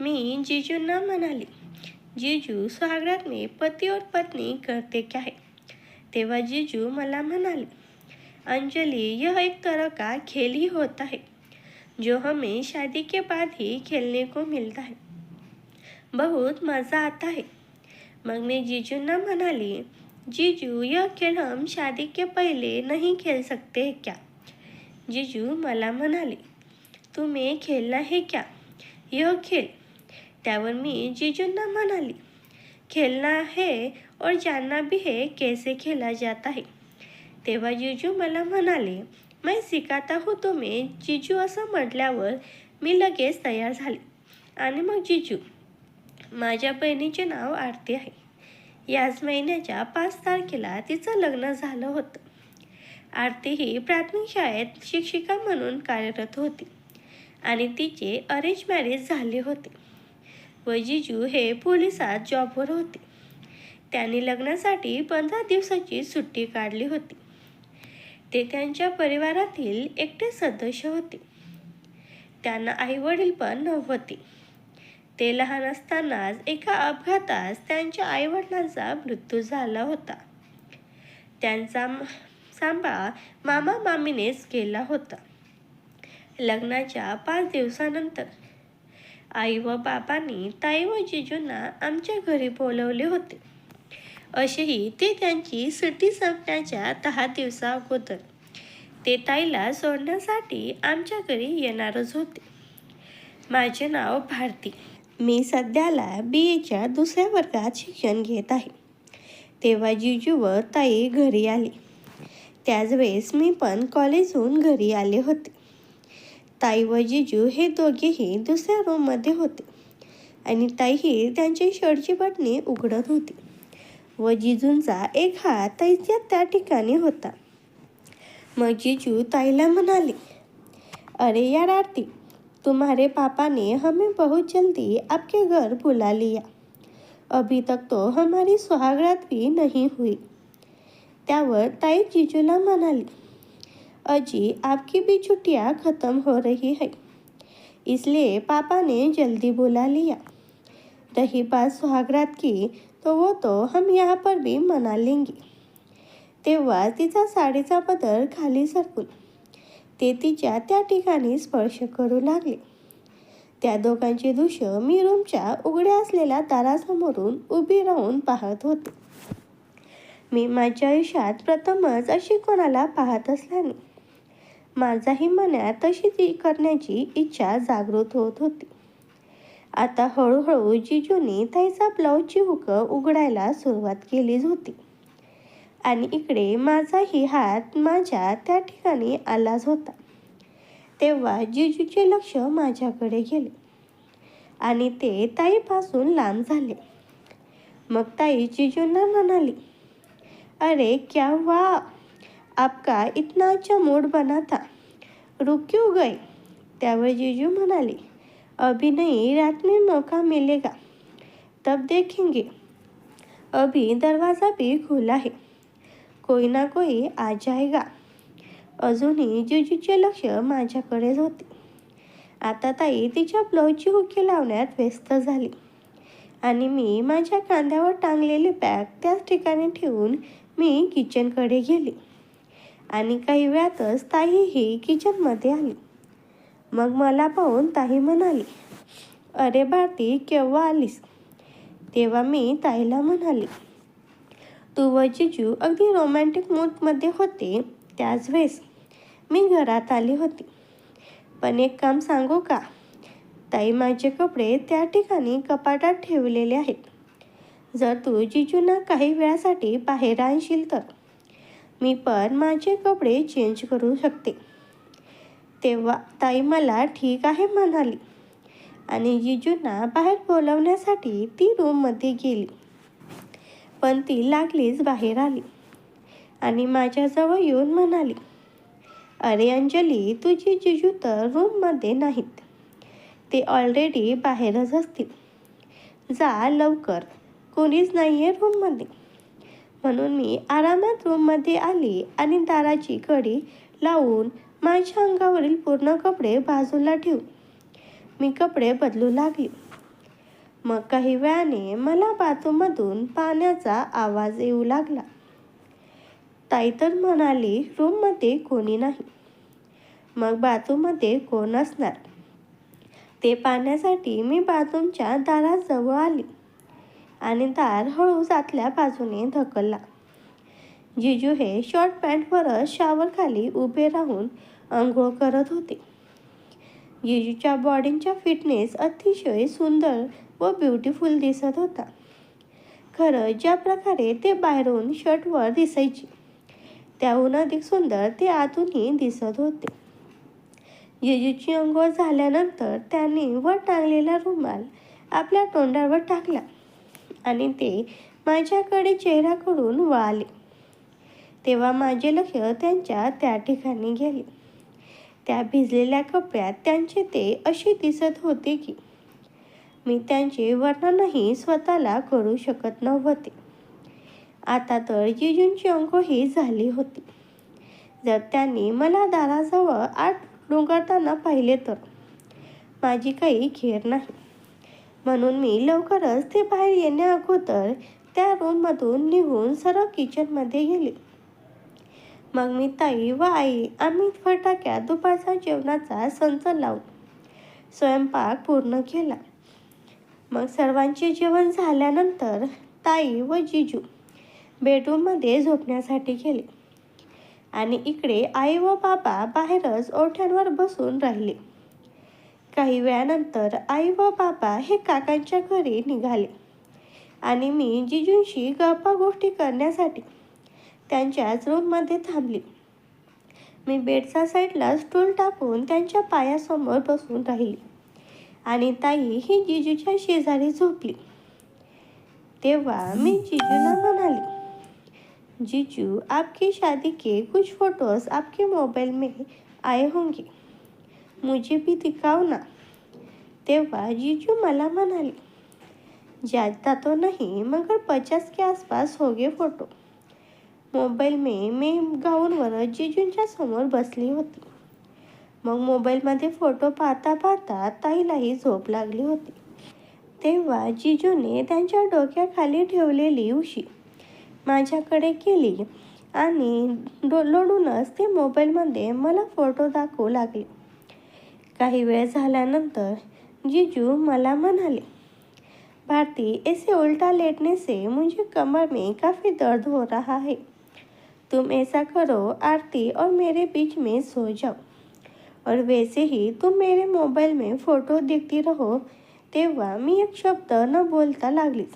मी जीजूंना म्हणाली जीजू सुहागरात में पति और पत्नी करते क्या है? तेव्हा जीजू मला म्हणाले, अंजलि, यह एक तरह का खेल ही होता है, जो हमें शादी के बाद ही खेलने को मिलता है। बहुत मज़ा आता है। मग मैं जीजूंना म्हणाली, जीजू, यह खेल हम शादी के पहले नहीं खेल सकते क्या? जीजू मला म्हणाले, तुम्हें खेलना है क्या? यह खेल त्यावर मी जीजूंना म्हणाली खेलना है और जानना भी है कैसे खेला जाता है? तेव्हा जीजू मला म्हणाले मैं सिकाता हूँ तुम्ही जीजू असं म्हटल्यावर मी लगेच तयार झाले. आणि मग जीजू माझ्या बहिणीचे नाव आरती आहे. याच महिन्याच्या पाच तारखेला तिचं लग्न झालं होतं. आरती ही प्राथमिक शाळेत शिक्षिका म्हणून कार्यरत होती आणि तिचे अरेंज मॅरेज झाले होते. व जिजू हे पोलिसात जॉबवर होते. त्यांनी लग्नासाठी पंधरा दिवसाची सुट्टी काढली होती. ते त्यांच्या परिवारातील एकटे सदस्य होते. त्यांना आईवडील पण नव्हते. ते लहान असतानाच एका अपघातात त्यांच्या आईवडिलांचा मृत्यू झाला होता. त्यांचा सांभाळ मामा मामीनेच केला होता. लग्नाच्या पाच दिवसानंतर आई व बाबांनी ताई व जिजूंना आमच्या घरी बोलवले होते. असेही ते त्यांची सुट्टी संपण्याच्या दहा दिवसा अगोदर ते ताईला सोडण्यासाठी आमच्या घरी येणारच होते. माझे नाव भारती. मी सध्याला बी एच्या दुसऱ्या वर्गात शिक्षण घेत आहे. तेव्हा जिजू व ताई घरी आली. त्याच वेळेस मी पण कॉलेजहून घरी आले होते. ताई व जिजू हे दोघेही दुसऱ्या रूममध्ये होते. आणि ताईही त्यांची शर्टची बटणी उघडत होती. व जिजूंचा एक हात ताईच्या त्या ठिकाणी होता. मग जिजू ताईला म्हणाले अरे यार आरती तुम्हारे पापा ने हमें बहुत जल्दी आपके घर बुला लिया. अभी तक तो हमारी सुहागरात भी नहीं हुई. त्यावर ताई जिजूला म्हणाली अजी आपकी भी छुट्टियाँ ख़त्म हो रही है। इसलिए पापा ने जल्दी बुला लिया। रही बात सुहागरात की तो वो तो हम यहाँ पर भी मना लेंगे। तेव्हा तिचा साडीचा पदर खाली सरकून ते तिच्या त्या ठिकाणी स्पर्श करू लागले. त्या दोघांचे दृश्य मी रूमच्या उघड्या असलेल्या दारासमोरून उभी राहून पाहत होते. मी माझ्या आयुष्यात प्रथमच अशी कोणाला पाहत असल्याने माझाही मनात तशी ती करण्याची इच्छा जागृत होत होती. आता हळूहळू जिजूने ताईचा ब्लाऊजची हुक उघडायला सुरुवात केलीच होती. आणि इकडे माझाही हात माझ्या त्या ठिकाणी आलाच होता. तेव्हा जिजूचे लक्ष माझ्याकडे गेले. आणि ते ताईपासून लांब झाले. मग ताई जिजूंना म्हणाली अरे क्या वा आपका इतना अच्छा मूड बना था. रुक क्यों गए त्यावर जीजू म्हणाले अभी नहीं रात में मौका मिलेगा तब देखेंगे. अभी दरवाज़ा भी खुला है. कोई ना कोई आ जाएगा. अजूनही जिजूचे लक्ष माझ्याकडेच होते. आता ताई तिच्या ब्लाऊजची हुकी लावण्यात व्यस्त झाली. आणि मी माझ्या कांद्यावर टांगलेले बॅग त्याच ठिकाणी ठेवून मी किचनकडे गेले. आणि काही वेळातच ताईही किचनमध्ये आली. मग मला पाहून ताई म्हणाली अरे भारती केव्हा आलीस? तेव्हा मी ताईला म्हणाली तू व जिजू अगदी रोमॅन्टिक मूडमध्ये होते त्याच वेळेस मी घरात आली होती. पण एक काम सांगू का? ताई माझे कपडे त्या ठिकाणी कपाटात ठेवलेले आहेत. जर तू जिजूंना काही वेळासाठी बाहेर आणशील तर मी पण माझे कपडे चेंज करू शकते. तेव्हा ताई मला ठीक आहे म्हणाली. आणि जिजूंना बाहेर बोलवण्यासाठी ती रूममध्ये गेली. पण ती लागलीच बाहेर आली. आणि माझ्याजवळ येऊन म्हणाली अरे अंजली तुझी जिजू तर रूममध्ये नाहीत. ते ऑलरेडी बाहेरच असतील. जा लवकर. कोणीच नाही आहे रूममध्ये म्हणून मी आरामात रूममध्ये आली आणि दाराची कडी लावून माझ्या अंगावरील पूर्ण कपडे बाजूला ठेवू मी कपडे बदलू लागले. मग काही वेळाने मला बाथरूममधून पाण्याचा आवाज येऊ लागला. ताई तर म्हणाली रूममध्ये कोणी नाही. मग बाथरूममध्ये कोण असणार? ते पाहण्यासाठी मी बाथरूमच्या दाराजवळ आली. आणि दार हळू जातल्या बाजूने धकलला जिजू हे शॉर्ट पॅन्टवरच शावरखाली उभे राहून आंघोळ करत होते. जिजूच्या बॉडींचा फिटनेस अतिशय सुंदर व ब्युटिफुल दिसत होता. खरं ज्या प्रकारे ते बाहेरून शर्टवर दिसायचे त्याहून अधिक सुंदर ते आतूनही दिसत होते. जिजूची अंघोळ झाल्यानंतर त्यांनी वर टांगलेला रुमाल आपल्या तोंडावर टाकला. आणि ते माझ्याकडे चेहरा करून वळाले तेव्हा माझे लक्ष त्यांच्या त्या ठिकाणी गेले. त्या भिजलेल्या कपड्यात त्यांचे ते असे दिसत होते की मी त्यांचे वर्णनही स्वतःला करू शकत नव्हते. आता तर जिजूंची अंघोळही झाली होती. जर त्यांनी मला दाराजवळ आठ डोंगरताना पाहिले तर माझी काही खेर नाही. म्हणून मी लवकरच ते बाहेर येण्या अगोदर त्या रूममधून निघून सरळ किचनमध्ये गेले. मग मी ताई व आई आम्ही फटाक्यात दुपारचा जेवणाचा संच लावून स्वयंपाक पूर्ण केला. मग सर्वांचे जेवण झाल्यानंतर ताई व जिजू बेडरूममध्ये झोपण्यासाठी गेले आणि इकडे आई व बाबा बाहेरच ओठ्यांवर बसून राहिले. काही वेळानंतर आई व बाबा हे काकांच्या घरी निघाले. आणि मी जिजूंशी गप्पा गोष्टी करण्यासाठी त्यांच्याच रूममध्ये थांबली. मी बेडच्या साईडला स्टूल टाकून त्यांच्या पायासमोर बसून राहिली. आणि ताई ही जिजूच्या शेजारी झोपली. तेव्हा मी जिजूला म्हणाली जिजू आपकी शादी के कुछ फोटोज आपके मोबाइल में आए होंगे. मुझे भी ना। तेव्हा जीजू मला म्हणाले ज़्यादा तो नहीं मगर पचास के आसपास होगे फोटो. मोबाईल मे मी गाऊनवर जिजूंच्या समोर बसली होती. मग मोबाईलमध्ये फोटो पाहता पाहता ताईलाही झोप लागली होती. तेव्हा जिजूने त्यांच्या डोक्याखाली ठेवलेली उशी माझ्याकडे केली आणि डो लोडूनच ते मोबाईलमध्ये मला फोटो दाखवू लागले. काही वेळ झाल्यानंतर जीजू मला म्हणाले, भारती ऐसे उल्टा लेटने से मुझे कमर में काफ़ी दर्द हो रहा है. तुम ऐसा करो, आरती और मेरे बीच में सो जाओ. और वैसे ही तुम मेरे मोबाईल में फ़ोटो देखती रहो, तेव्हा मी एक शब्द न बोलता लागलीच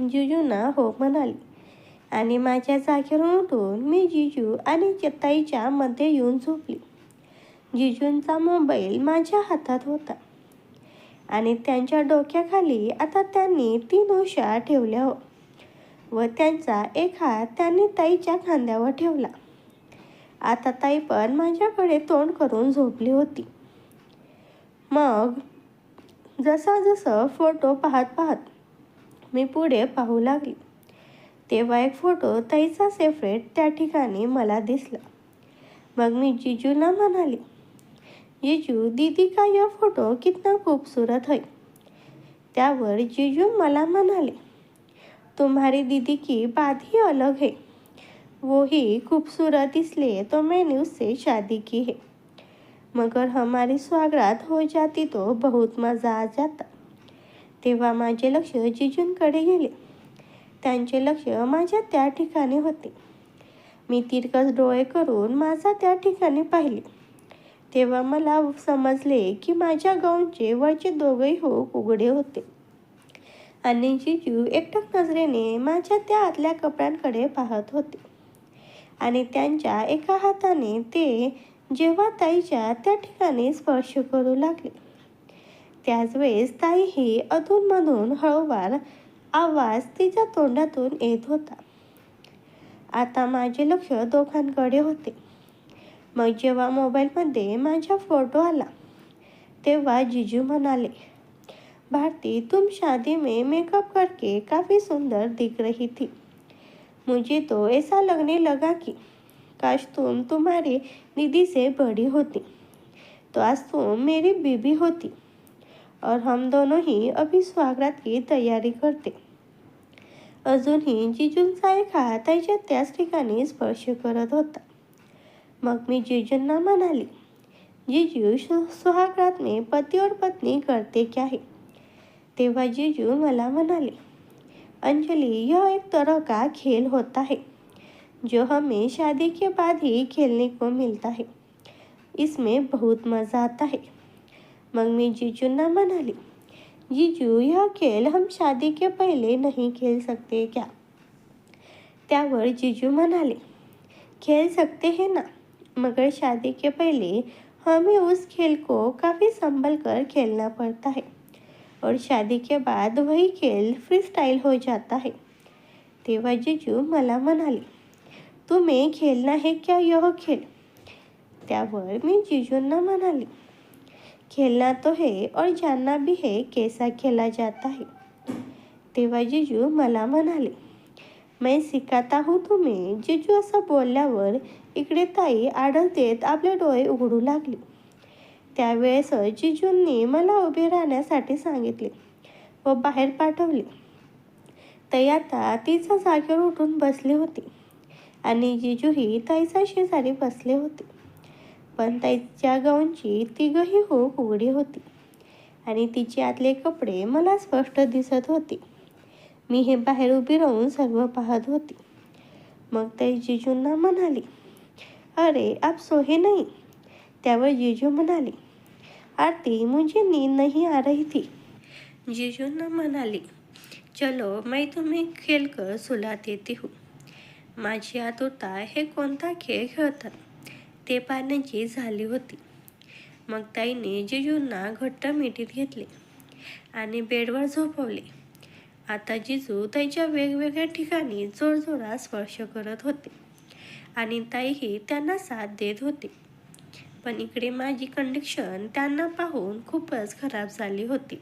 जिजूंना हो म्हणाली. आणि माझ्या जागेवरून उठून मी जिजू आणि चताईच्या मध्ये येऊन जिजूंचा मोबाईल माझ्या हातात होता. आणि त्यांच्या डोक्याखाली आता त्यांनी तीन उशा ठेवल्या हो. व त्यांचा एक हात त्यांनी ताईच्या खांद्यावर ठेवला. आता ताई पण माझ्याकडे तोंड करून झोपली होती. मग जसा जसं फोटो पाहत पाहत मी पुढे पाहू लागली. तेव्हा एक फोटो ताईचा सेपरेट त्या ठिकाणी मला दिसला. मग मी जिजूला म्हणाली जीजू दीदी का यह फोटो कितना खूबसूरत है त्यावर जीजू मला म्हणाले तुम्हारी दीदी की बात ही अलग है. वो ही खूबसूरत इसलिए तो मैंने उससे शादी की है. मगर हमारी स्वागत हो जाती तो बहुत मजा आ जाता. तेव्हा माझे लक्ष जिजूंकडे गेले. त्यांचे लक्ष माझ्या त्या ठिकाणी होते. मी तिरकस डोळे करून माझा त्या ठिकाणी पाहिले. तेव्हा मला समजले की माझ्या गाऊनचे वरचे दोघंही हो उघडे होते. आणि जिजू एकटक नजरेने माझ्या त्या आतल्या कपड्यांकडे पाहत होते. आणि त्यांच्या एका हाताने ते जेव्हा ताईच्या त्या ठिकाणी स्पर्श करू लागले. त्याच वेळेस ताई ही अधूनमधून हळूवार आवाज तिच्या तोंडातून येत होता. आता माझे लक्ष दोघांकडे होते. मग जेव्हा मोबाईलमध्ये माझा फोटो आला तेव्हा जिजू म्हणाले भारती तुम शादी में मेकअप करके काफ़ी सुंदर दिख रही थी. मुझे तो ऐसा लगने लगा कि काश तुम तुम्हारी दीदी से बड़ी होती तो आज तुम मेरी बीबी होती और हम दोनों ही अभी स्वागत की तयारी करते. अजूनही जिजूंचा एक हात त्याच्या त्याच ठिकाणी स्पर्श करत होता. मग मी जिजूंना म्हणाली, जीजू सुहागरात में पति और पत्नी करते क्या है? तेव्हा जीजू मला म्हणाले, अंजलि, यह एक तरह का खेल होता है, जो हमें शादी के बाद ही खेलने को मिलता है। इसमें बहुत मज़ा आता है। मग मी जीजूंना म्हणाली, जीजू, यह खेल हम शादी के पहले नहीं खेल सकते क्या? त्यावर जीजू म्हणाले, खेल सकते हैं ना? मगर शादी के पहले हमें उस खेल को काफ़ी संभल कर खेलना पड़ता है। और शादी के बाद वही खेल फ्री स्टाइल हो जाता है। तेव्हा जीजू मला म्हणाले, तुम्हें खेलना है क्या यह खेल? त्यावर मी जीजूंना म्हणाली, खेलना तो है और जानना भी है कैसा खेला जाता है. तेव्हा जीजू मला म्हणाले मैं सिखाता हूँ तुम्ही। जिजू असं बोलल्यावर इकडे ताई आडल देत आपले डोळे उघडू लागले. त्यावेळेस जिजूंनी मला उभे राहण्यासाठी सांगितले व बाहेर पाठवले. ताई आता तिचा जागेवर उठून बसली होती आणि जिजूही ताईचा शेजारी बसले होते. पण ताईच्या गाऊनची तिघही होक उघडी होती आणि तिचे आतले कपडे मला स्पष्ट दिसत होते. मी हे बाहेर उभी राहून सर्व पाहत होती. मग ते जिजूंना म्हणाली अरे आप सोहे नाही? त्यावर जिजू म्हणाली आरती मुझे नींद नहीं आ रही थी. जिजूंना म्हणाली चलो मैं तुम्हें खेल कर सुला देती हूँ. माझी आतुरता हे कोणता खेळ खेळतात? ते पाहण्याची झाली होती. मग ताईने जिजूंना घट्ट मिठीत घेतले आणि बेडवर झोपवले. आता जिजू ताईच्या वेगवेगळ्या ठिकाणी जोरजोरात स्पर्श करत होते. आणि ताईही त्यांना साथ देत होते. पण इकडे माझी कंडिक्शन त्यांना पाहून खूपच खराब झाली होती.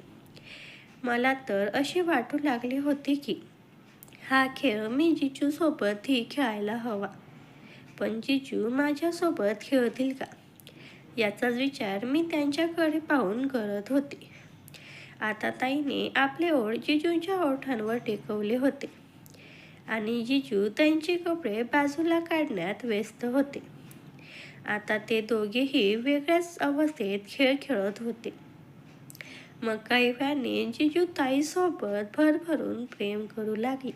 मला तर असे वाटू लागले होते की हा खेळ मी जिजूसोबतही खेळायला हवा. पण जिजू माझ्यासोबत खेळतील का? याचाच विचार मी त्यांच्याकडे पाहून करत होते. आता ताईने आपले ओढ जिजूंच्या ओठांवर टेकवले होते. आणि जिजू त्यांचे कपडे बाजूला काढण्यात व्यस्त होते. आता ते दोघेही वेगळ्याच अवस्थेत खेळ खेळत होते. मग काही वेळाने जिजू ताईसोबत भरभरून प्रेम करू लागली.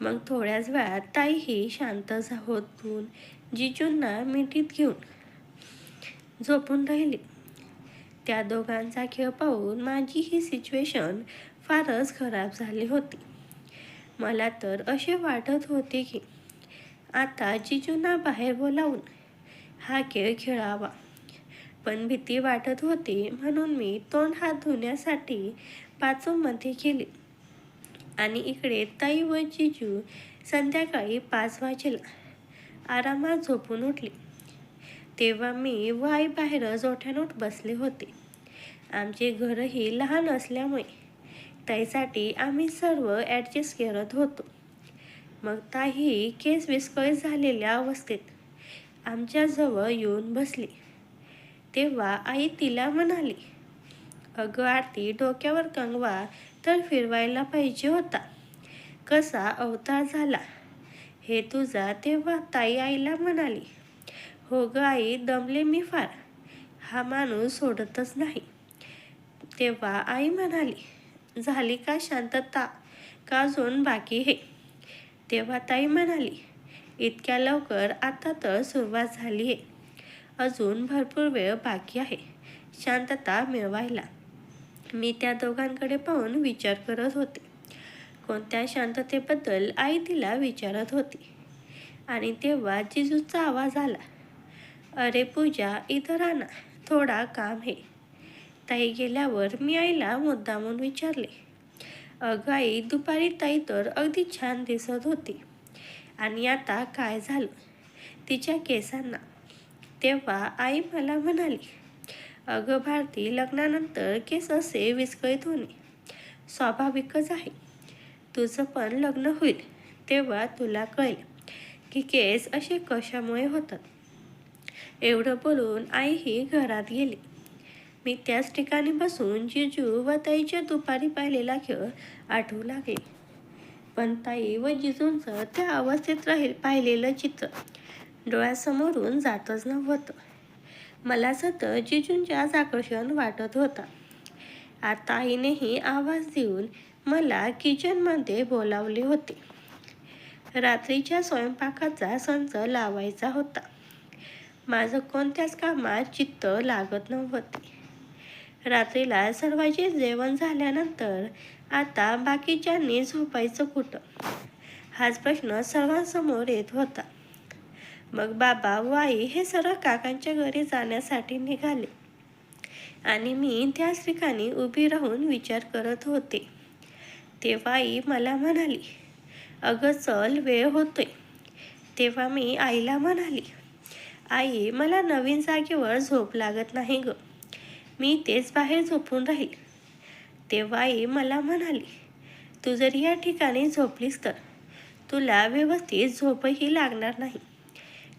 मग थोड्याच वेळात ताईही शांत होतून जिजूंना मिठीत घेऊन झोपून राहिली. त्या दोघांचा खेळ पाहून माझी ही सिच्युएशन फारच खराब झाली होती. मला तर असे वाटत होते की आता जिजूंना बाहेर बोलावून हा खेळ खेळावा. पण भीती वाटत होती म्हणून मी तोंड हात धुण्यासाठी बाथरूममध्ये गेले. आणि इकडे ताई व जिजू संध्याकाळी पाच वाजेला आरामात झोपून उठली. तेव्हा मी व आई बाहेरच ओठ्यानोट बसले होते. आमचे घरही लहान असल्यामुळे ताईसाठी आम्ही सर्व ॲडजस्ट करत होतो. मग ताई केस विस्कळीत झालेल्या अवस्थेत आमच्याजवळ येऊन बसली. तेव्हा आई तिला म्हणाली अगं आरती डोक्यावर कंगवा तर फिरवायला पाहिजे होता. कसा अवतार झाला? हे तुझा तेव्हा ताई आईला म्हणाली हो ग आई दमले मी फार. हा माणूस सोडतच नाही. तेव्हा आई म्हणाली झाली का शांतता? का अजून बाकी हे? तेव्हा ताई म्हणाली इतक्या लवकर आता तर सुरुवात झाली आहे. अजून भरपूर वेळ बाकी आहे. शांतता मिळवायला. मी त्या दोघांकडे पाहून विचार करत होते. कोणत्या शांततेबद्दल आई तिला विचारत होती. आणि तेव्हा जिजूचा आवाज आला अरे पूजा इथं राहना थोडा काम आहे. ताई गेल्यावर मी आईला मुद्दामून विचारले. अगं आई दुपारी ताई तर अगदी छान दिसत होती. आणि आता काय झालं? तिच्या केसांना. तेव्हा आई मला म्हणाली अगं भारती लग्नानंतर केस असे विस्कळीत होणे स्वाभाविकच आहे. तुझं पण लग्न होईल. तेव्हा तुला कळेल की केस असे कशामुळे होतात. एवढं बोलून आईही घरात गेली. मी त्याच ठिकाणी बसून जिजू व ताईच्या दुपारी पाहिलेला खेळ आठवू लागले. पण ताई व जिजूंचं त्या अवस्थेत राहील पाहिलेलं चित्र डोळ्यासमोरून जातच नव्हतं. मला सतत जिजूंच्याच आकर्षण वाटत होता. आता आईनेही आवाज देऊन मला किचनमध्ये बोलावले होते. रात्रीच्या स्वयंपाकाचा संच लावायचा होता. माझं कोणत्याच कामात चित्त लागत नव्हते. रात्रीला सर्वांचे जेवण झाल्यानंतर आता बाकीच्यांनी झोपायचं कुठं? हाच प्रश्न सर्वांसमोर येत होता. मग बाबा व आई हे सर्व काकांच्या घरी जाण्यासाठी निघाले. आणि मी त्याच ठिकाणी उभी राहून विचार करत होते. तेव्हा आई मला म्हणाली अगं चल वेळ होतोय. तेव्हा मी आईला म्हणाली आई मला नवीन जागेवर झोप लागत नाही ग. मी तेच बाहेर झोपून राहील. तेव्हा आई मला म्हणाली तू जर या ठिकाणी झोपलीस तर तुला व्यवस्थित झोपही लागणार नाही.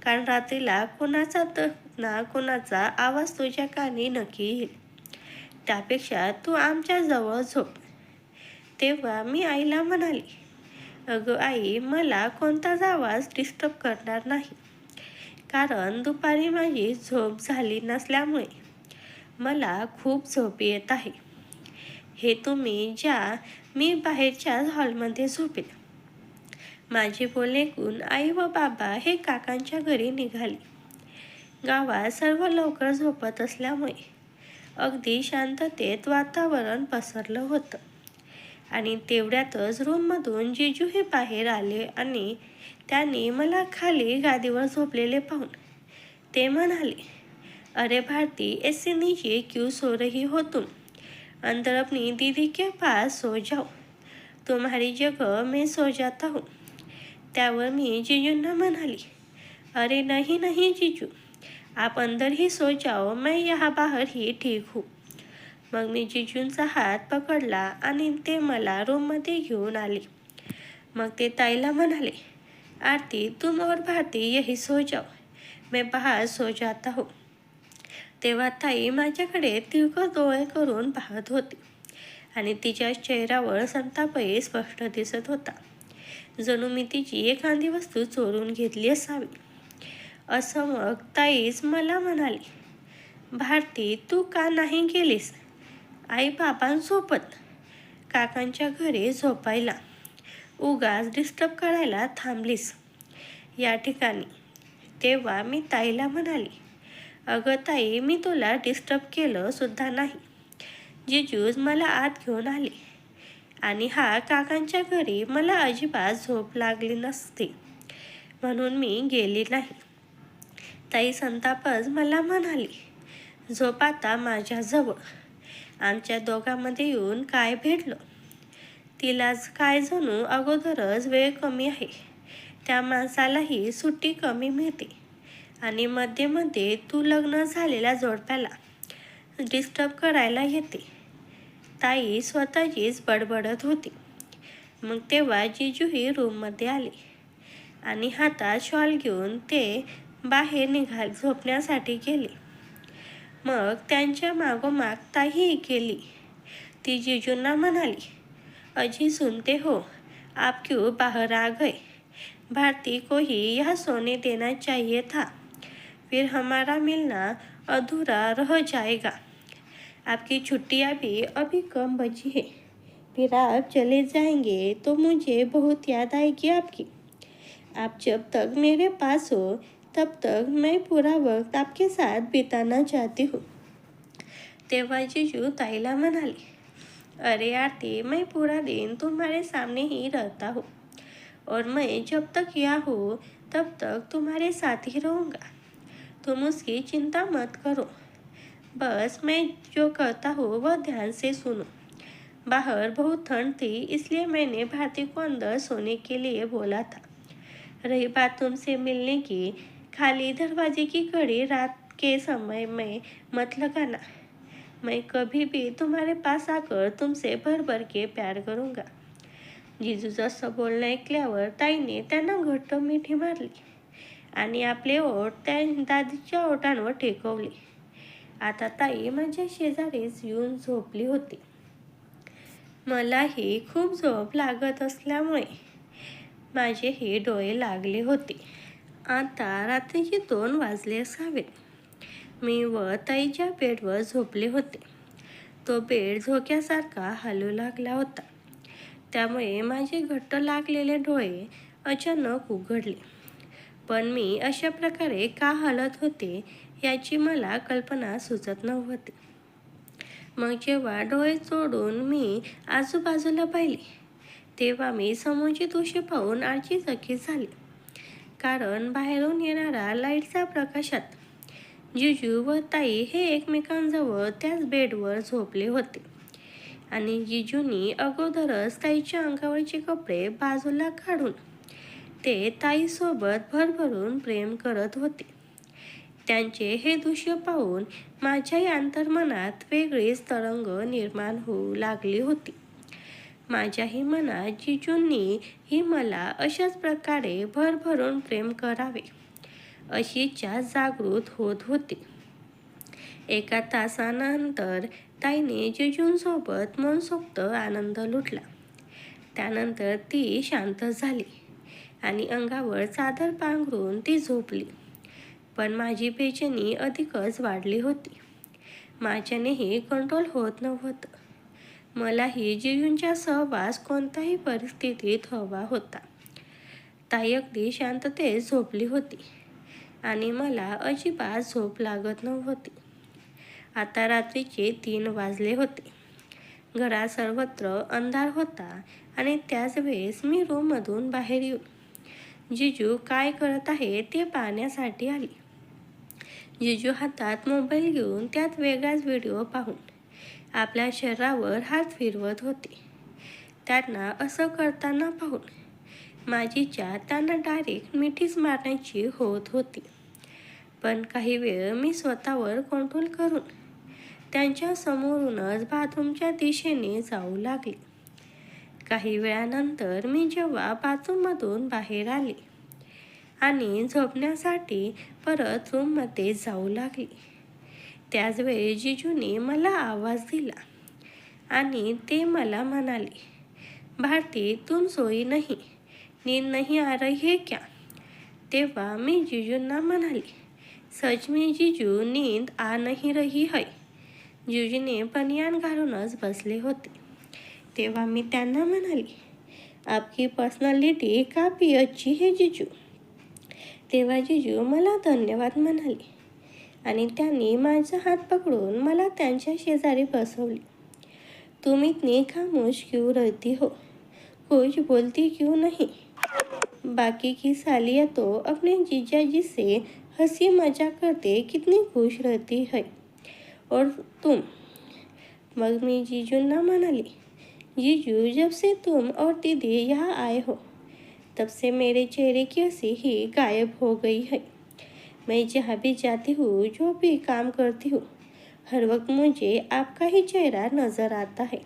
कारण रात्रीला कोणाचा तर ना कोणाचा आवाज तुझ्या कानी नक्की येईल. त्यापेक्षा तू आमच्या जवळ झोप. तेव्हा मी आईला म्हणाली अगं आई मला कोणताच आवाज डिस्टर्ब करणार नाही. कारण दुपारी माझी झोप झाली नसल्यामुळे मला खूप झोप येत आहे. हे तुम्ही ज्या मी बाहेरच्या हॉलमध्ये झोपेल माझे बोलणे ऐकून आई व बाबा हे काकांच्या घरी निघाले. गावात सर्व लवकर झोपत असल्यामुळे अगदी शांततेत वातावरण पसरलं होतं. आणि तेवढ्यातच रूममधून जिजूही बाहेर आले आणि त्यांनी मला खाली गादीवर झोपलेले पाहून ते म्हणाले अरे भारती ऐसे नीचे क्यों सो रही हो तुम. अंदर अपनी दीदी के पास सो जाओ. तुम्हारी जगह मैं सो जाता हूँ. त्यावर मी जिजूंना म्हणाली अरे नहीं नहीं जीजू. आप अंदर ही सो जाओ मैं यहाँ बाहर ही ठीक हूँ. मग मी जिजूंचा हात पकडला आणि ते मला रूममध्ये घेऊन आले. मग ते ताईला म्हणाले आरती तुम और भारती यही सो जाओ। मैं बाहर सो जाता हूँ। तेव्हा ताई माझ्याकडे तिळकं डोळे करून पाहत होती आणि तिच्या चेहऱ्यावर संतापही स्पष्ट दिसत होता. जणू मी तिची एखादी वस्तू चोरून घेतली असावी. असं मग ताईच मला म्हणाली भारती तू का नाही गेलीस? आई बाबांसोबत? काकांच्या घरी झोपायला उगाच डिस्टर्ब करायला थांबलीस. या ठिकाणी. तेव्हा मी ताईला म्हणाली अगं ताई मी तुला डिस्टर्ब केलं सुद्धा नाही. जिजूज मला आत घेऊन आले आणि हा काकांच्या घरी मला अजिबात झोप लागली नसते. म्हणून मी गेली नाही. ताई संतापच मला म्हणाली झोप आता माझ्याजवळ. आमच्या दोघांमध्ये येऊन काय भेटलं तिलाच काय जणू अगोदरच वेळ कमी आहे. त्या माणसालाही सुट्टी कमी मिळते. आणि मध्ये मध्ये तू लग्न झालेल्या जोडप्याला डिस्टर्ब करायला येते. ताई स्वतःचीच बडबडत होती. मग तेव्हा जिजूही रूममध्ये आले. आणि हातात शॉल घेऊन ते बाहेर निघाल झोपण्यासाठी गेले. मग त्यांच्या मागोमाग ताईही गेली. ती जिजूंना म्हणाली अजी सुनते हो? आप क्यों बाहर आ गए। भारती को ही यह सोने देना चाहिए था। फिर हमारा मिलना अधूरा रह जाएगा। आपकी छुट्टियाँ भी अभी कम बची है। फिर आप चले जाएँगे तो मुझे बहुत याद आएगी आपकी। आप जब तक मेरे पास हो, तब तक मैं पूरा वक्त आपके साथ बिताना चाहती हूँ। तेव्हा जीजू ताईला म्हणाली अरे आरती मैं पूरा दिन तुम्हारे सामने ही रहता हूँ। और मैं जब तक यहाँ हूँ, तब तक तुम्हारे साथ ही रहूँगा। तुम उसकी चिंता मत करो। बस मैं जो कहता हूँ, वह ध्यान से सुनो। बाहर बहुत ठंड थी, इसलिए मैंने भारती को अंदर सोने के लिए बोला था। रही बात तुमसे मिलने की, खाली दरवाजे की घड़ी रात के समय में मत लगाना। मैं कभी भी तुम्हारे पास आकर तुमसे भर भर के प्यार करूँगा। जिजूचं असं बोलणं ऐकल्यावर ताईने त्यांना घट्ट मिठी मारली आणि आपले ओठ त्या दादीच्या ओठांवर टेकवले आता ताई माझ्या शेजारीच येऊन झोपली होती. मलाही खूप झोप लागत असल्यामुळे माझेही डोळे लागले होते. आता रात्रीचे दोन वाजले असावेत. मी व ताईच्या बेडवर झोपले होते. तो बेड झोक्यासारखा हलू लागला होता. त्यामुळे माझे घट्ट लागलेले डोळे अचानक उघडले. पण मी अशा प्रकारे का हलत होते याची मला कल्पना सुचत नव्हती. मग जेव्हा डोळे चोडून मी आजूबाजूला पाहिले तेव्हा मी समोरची दृश्य पाहून आळचीचकीत झाले. कारण बाहेरून येणारा लाईटच्या प्रकाशात जिजू व ताई हे एकमेकांजवळ त्याच बेडवर झोपले होते. आणि जिजूनी अगोदरच ताईच्या अंगावरचे कपडे बाजूला काढून ते ताईसोबत भरभरून प्रेम करत होते. त्यांचे हे दृश्य पाहून माझ्याही अंतर्मनात वेगळीच तरंग निर्माण होऊ लागली होती. माझ्याही मनात जिजूंनी ही मला अशाच प्रकारे भरभरून प्रेम करावे. अशी इच्छा जागृत होत होती. एका तासानंतर ताईने जिजूंसोबत मनसोक्त आनंद लुटला. त्यानंतर ती शांत झाली आणि अंगावर चादर पांघरून ती झोपली. पण माझी बेचनी अधिकच वाढली होती. माझ्यानेही कंट्रोल होत नव्हतं. मलाही जिजूंचा सहवास कोणत्याही परिस्थितीत हवा होता. ताई अगदी शांततेत झोपली होती. आणि मला अजिबात झोप लागत नव्हती. आता रात्रीचे तीन वाजले होते. घरात सर्वत्र अंधार होता आणि त्याच वेळेस मी रूममधून बाहेर येऊ जिजू काय करत आहे ते पाहण्यासाठी आली. जिजू हातात मोबाईल घेऊन त्यात वेगळाच व्हिडिओ पाहून आपल्या शरीरावर हात फिरवत होते. त्यांना असं करताना पाहून माझी चा त्यांना डायरेक्ट मिठीच मारण्याची होत होती. पण काही वेळ मी स्वतःवर कंट्रोल करून त्यांच्या समोरूनच बाथरूमच्या दिशेने जाऊ लागले. काही वेळानंतर मी जेव्हा बाथरूममधून बाहेर आले आणि झोपण्यासाठी परत रूममध्ये जाऊ लागली त्याचवेळी जिजूने मला आवाज दिला आणि ते मला म्हणाले भारती तुम सोई नाही नींद नाही आ रही है क्या? तेव्हा मी जिजूंना म्हणाले सच में जिजू नींद आ नहीं रही है. जिजूने बनियान घालूनच बसले होते. तेव्हा मी त्यांना म्हणाले आपकी पर्सनॅलिटी काफी अच्छी है जिजू. तेव्हा जिजू मला धन्यवाद म्हणाले आणि त्यांनी माझा हात पकडून मला त्यांच्या शेजारी बसवले. तुम इतनी खामोश क्यों रहती हो? कुछ बोलती क्यों नहीं? बाकी की सालिया तो अपने जीजा जी से हँसी मज़ाक करते कितनी खुश रहती है। और तुम? मग मी जीजूंना म्हणाली जीजू, जब से तुम और दीदी यहाँ आए हो, तब से मेरे चेहरे की हँसी ही गायब हो गई है। मैं जहाँ भी जाती हूँ, जो भी काम करती हूँ, हर वक्त मुझे आपका ही चेहरा नज़र आता है।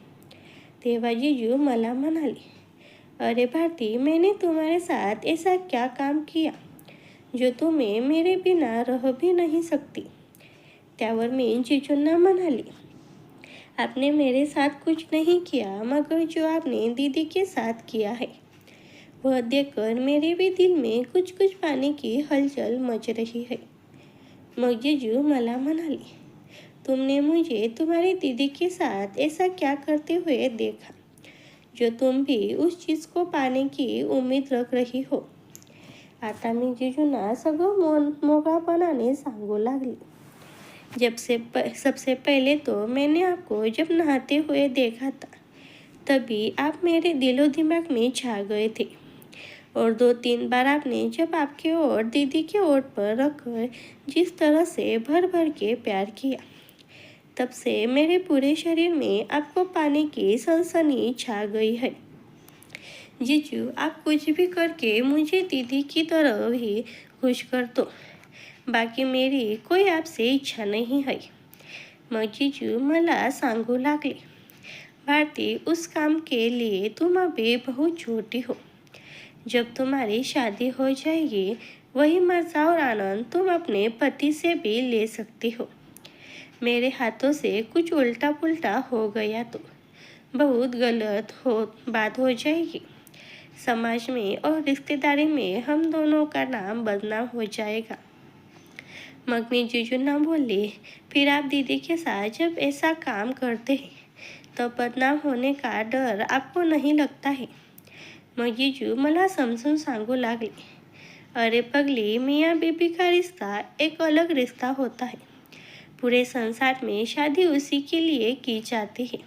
तेवा जीजू, मला म्हणाली अरे भारती, मैंने तुम्हारे साथ ऐसा क्या काम किया? जो तुम्हें मेरे बिना रह भी नहीं सकती। त्यावर मी जीजूंना म्हणाली, आपने मेरे साथ कुछ नहीं किया, मगर जो आपने दीदी के साथ किया है, वह देखकर मेरे भी दिल में कुछ कुछ पानी की हलचल मच रही है। मग जीजू मला म्हणाली, तुमने मुझे तुम्हारी दीदी के साथ ऐसा क्या करते हुए देखा, जो तुम भी उस चीज़ को पाने की उम्मीद रख रही हो? आता मी जिजूंना सगळं मोन मोकळापणाने सांगू लागली. जब से प, सबसे पहले तो मैंने आपको जब नहाते हुए देखा था तभी आप मेरे दिलो दिमाग में छा गए थे। और दो तीन बार आपने जब आपके ओर दीदी के ओट पर रखकर जिस तरह से भर भर के प्यार किया तब से मेरे पूरे शरीर में आपको पाने की सनसनी छा गई है। जीजू, आप कुछ भी करके मुझे दीदी की तरह ही खुश कर दो। बाकी मेरी कोई आपसे इच्छा नहीं है। मग जीजू मला सांगू लागले, भारती, उस काम के लिए तुम अभी बहुत छोटी हो। जब तुम्हारी शादी हो जाएगी, वही मज़ा और आनंद तुम अपने पति से भी ले सकती हो। मेरे हाथों से कुछ उल्टा पुल्टा हो गया तो। बहुत गलत हो, बात हो जाएगी। समाज में और रिश्तेदारी में हम दोनों का नाम बदनाम हो जाएगा। मगनी जीजू ना बोले, फिर आप दीदी के साथ जब ऐसा काम करते हैं तो बदनाम होने का डर आपको नहीं लगता है? मग जीजू मला समजून सांगू लागले। अरे पगली, मियाँ बीबी का रिश्ता एक अलग रिश्ता होता है। पूरे संसार में शादी उसी के लिए की जाती है,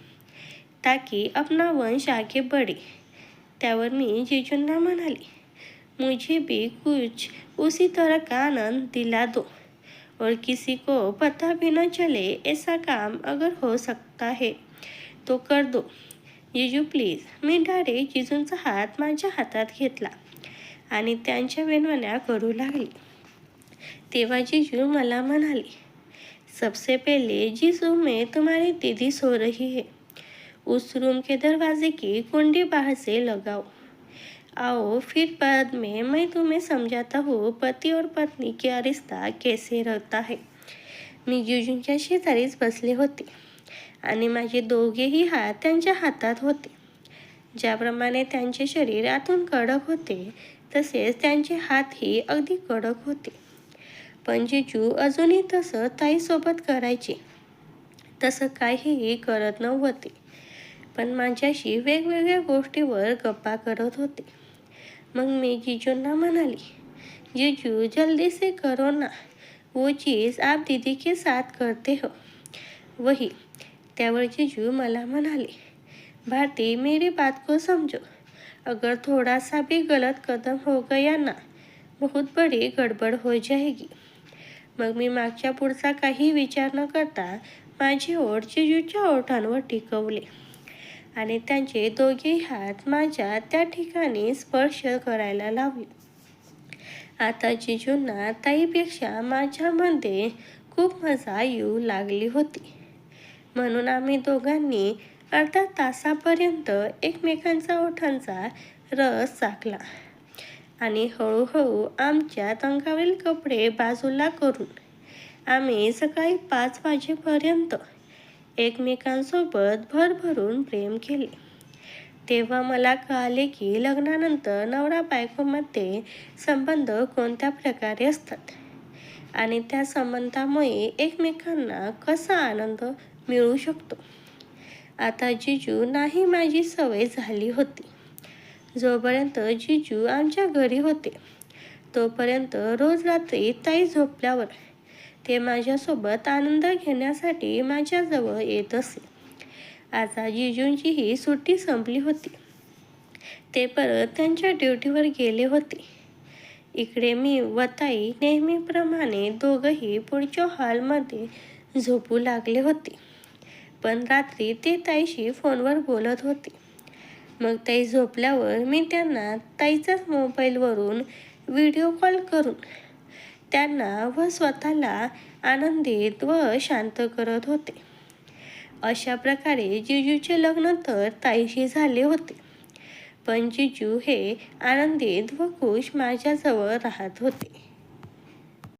ताकि अपना वंश आगे बढ़े। त्यावर मी जीजूंना म्हणाली मुझे भी कुछ उसी तरह का आनंद दिला दो. और किसी को पता भी न चले ऐसा काम अगर हो सकता है तो कर दो. जिजू प्लीज मी डायरेक्ट जिजूंचा हात माझ्या हातात घेतला आणि त्यांच्या वेणवण्या करू लागली. तेव्हा जिजू मला म्हणाले सबसे पहले जिजू में तुम्हारी दीदी सो रही है. उस रूम के दरवाजे की कुंडी बाहर से लगाओ। आओ फिर बाद में मैं तुम्हें समझाता हूँ पति और पत्नी का रिश्ता कैसे रहता है। मी जुजूंच्या शेजारीच बसले होते। आणि माझे दोघेही हात त्यांच्या हातात होते। ज्याप्रमाणे त्यांचे शरीर आतून कडक होते तसेच त्यांचे हातही अगदी कडक होते. पण जिजू अजूनही तसं ताईसोबत करायचे. तसं काहीही करत नव्हते. पण माझ्याशी वेगवेगळ्या गोष्टीवर गप्पा करत होते. मग मी जिजूंना म्हणाली जीजू जल्दी से करो ना. वो चीज़ आप दीदी के साथ करते हो. वही त्यावर जीजू मला म्हणाले भारती मेरी बात को समझो. अगर थोड़ा सा भी गलत कदम हो गया ना बहुत बड़ी गडबड हो जाएगी. मग मी मागच्या पुढचा काही विचार न करता माझे ओठ जिजूच्या ओठांवर टिकवले. आणि त्यांचे दोघेही हात माझ्या त्या ठिकाणी स्पर्श करायला लावले. आता जिजूंना ताईपेक्षा माझ्यामध्ये खूप मजा येऊ लागली होती. म्हणून आम्ही दोघांनी अर्धा तासापर्यंत एकमेकांचा ओठांचा रस चाकला आणि हळूहळू आमच्या अंगावरील कपडे बाजूला करून आम्ही सकाळी पाच वाजेपर्यंत एकमेकांसोबत भरभरून प्रेम केले. तेव्हा मला कळाले की लग्नानंतर नवरा बायकोमध्ये संबंध कोणत्या प्रकारे असतात? आणि त्या संबंधामुळे एकमेकांना कसा आनंद मिळू शकतो? आता जिजू नाही माझी सवय झाली होती. जोपर्यंत जिजू आमच्या घरी होते तोपर्यंत रोज रात्री ताई झोपल्यावर ते माझ्यासोबत आनंद घेण्यासाठी माझ्याजवळ येत असे. आता जिजूंचीही सुट्टी संपली होती. ते परत त्यांच्या ड्युटीवर गेले होते. इकडे मी व ताई नेहमीप्रमाणे दोघंही पुढच्या हॉलमध्ये झोपू लागले होते. पण रात्री ते ताईशी फोनवर बोलत होते. मग ताई झोपल्यावर मी त्यांना ताईचाच मोबाईलवरून व्हिडिओ कॉल करून त्यांना व स्वतःला आनंदित व शांत करत होते. अशा प्रकारे जिजूचे लग्न तर ताईशी झाले होते. पण जिजू हे आनंदित व खुश माझ्याजवळ राहत होते.